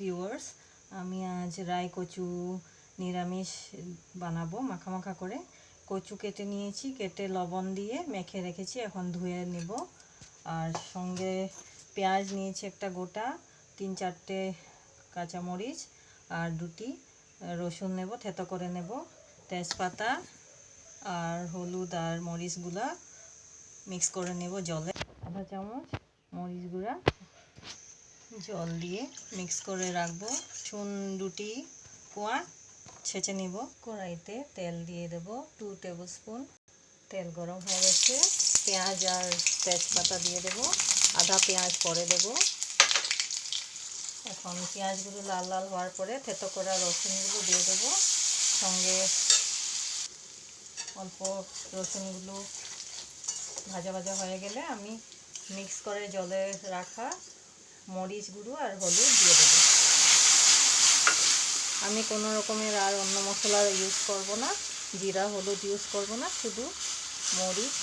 Viewers আমি আজ রায় কচু নিরামিষ বানাবো মাখা মাখা করে। কচু কেটে নিয়েছি, কেটে লবণ দিয়ে মেখে রেখেছি, এখন ধুয়ে নেব। আর সঙ্গে পেঁয়াজ নিয়েছি একটা গোটা, তিন চারটে কাঁচামরিচ আর দুটি রসুন নেব, থেতো করে নেব। তেজপাতা আর হলুদ আর মরিচগুলা মিক্স করে নেব জলে। আধা চামচ মরিচ গুঁড়া। জল দিয়ে মিক্স করে রাখব। চুন দুটি কোয়া ছেঁচে নিব। কড়াইতে তেল দিয়ে দেব টু টেবিল স্পুন তেল গরম হয়ে গেছে। পেঁয়াজ আর তেজপাতা দিয়ে দেব। আধা পেঁয়াজ পরে দেব। এখন পেঁয়াজগুলো লাল লাল হওয়ার পরে থেতো করা রসুনগুলো দিয়ে দেব। সঙ্গে অল্প রসুনগুলো ভাজা ভাজা হয়ে গেলে আমি মিক্স করে জলে রাখা মরিচ গুঁড়ো আর হলুদ দিয়ে দেবো। আমি কোনো রকমের আর অন্য মশলা ইউজ করব না, জিরা, হলুদ ইউজ করব না, শুধু মরিচ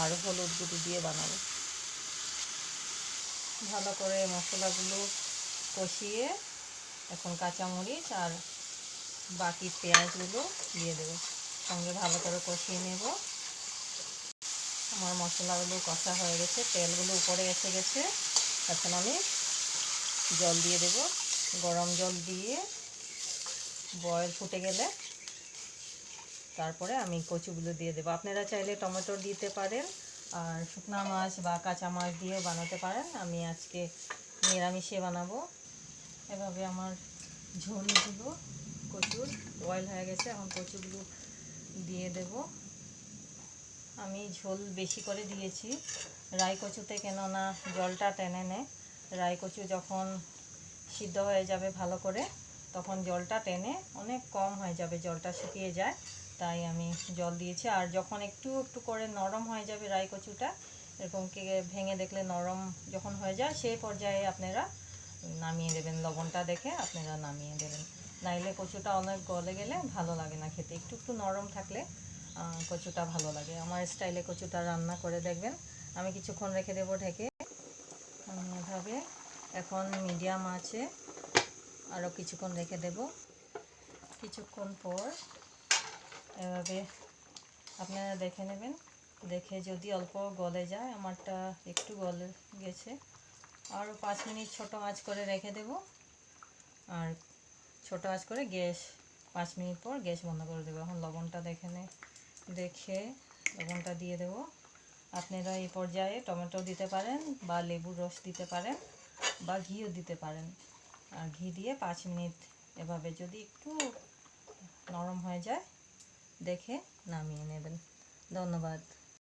আর হলুদ গুঁড়ো দিয়ে বানাবো। ভালো করে মশলাগুলো কষিয়ে এখন কাঁচামরিচ আর বাকি পেঁয়াজগুলো দিয়ে দেবো। সঙ্গে ভালো করে কষিয়ে নেব। আমার মশলাগুলো কষা হয়ে গেছে, তেলগুলো উপরে এসে গেছে। এখন আমি জল দিয়ে দেব। গরম জল দিয়ে বয়েল ফুটে গেলে তারপরে আমি কচুগুলো দিয়ে দেবো। আপনারা চাইলে টমেটো দিতে পারেন আর শুকনা মাছ বা কাঁচা মাছ দিয়ে বানাতে পারেন। আমি আজকে নিরামিষে বানাবো। এভাবে আমার ঝোলগুলো কচুর বয়েল হয়ে গেছে। এখন কচুগুলো দিয়ে দেব। আমি ঝোল বেশি করে দিয়েছি। রাই কচুতে কেননা জলটা টেনে নেয় রাই কচু যখন সিদ্ধ হয়ে যাবে ভালো করে, তখন জলটা টেনে অনেক কম হয়ে যাবে, জলটা শুকিয়ে যায়। তাই আমি জল দিয়েছি। আর যখন একটু একটু করে নরম হয়ে যাবে রাই কচুটা এরকম কে ভেঙে দেখলে নরম যখন হয়ে যায় সেই পর্যায়ে আপনারা নামিয়ে দেবেন। লবণটা দেখে আপনারা নামিয়ে দেবেন। নাইলে কচুটা অনেক গলে গেলে ভালো লাগে না খেতে। একটু একটু নরম থাকলে কচুটা ভালো লাগে। আমার স্টাইলে কচুটা রান্না করে দেখবেন। আমি কিছুক্ষণ রেখে দেবো ঢেকে। এভাবে এখন মিডিয়াম আছে। আরও কিছুক্ষণ রেখে দেব। কিছুক্ষণ পর এভাবে আপনারা দেখে নেবেন। দেখে যদি অল্প গলে যায়, আমারটা একটু গলে গেছে। আরও পাঁচ মিনিট ছোটো আঁচ করে রেখে দেব। আর ছোটো আঁচ করে গ্যাস, পাঁচ মিনিট পর গ্যাস বন্ধ করে দেবো। এখন লবণটা দেখে নে দেখে লবণটা দিয়ে দেব। আপনারা এই পর্যায়ে টমেটো দিতে পারেন বা লেবুর রস দিতে পারেন বা ঘিও দিতে পারেন। আর ঘি দিয়ে পাঁচ মিনিট এভাবে যদি একটু নরম হয়ে যায়, দেখে নামিয়ে নেবেন। ধন্যবাদ।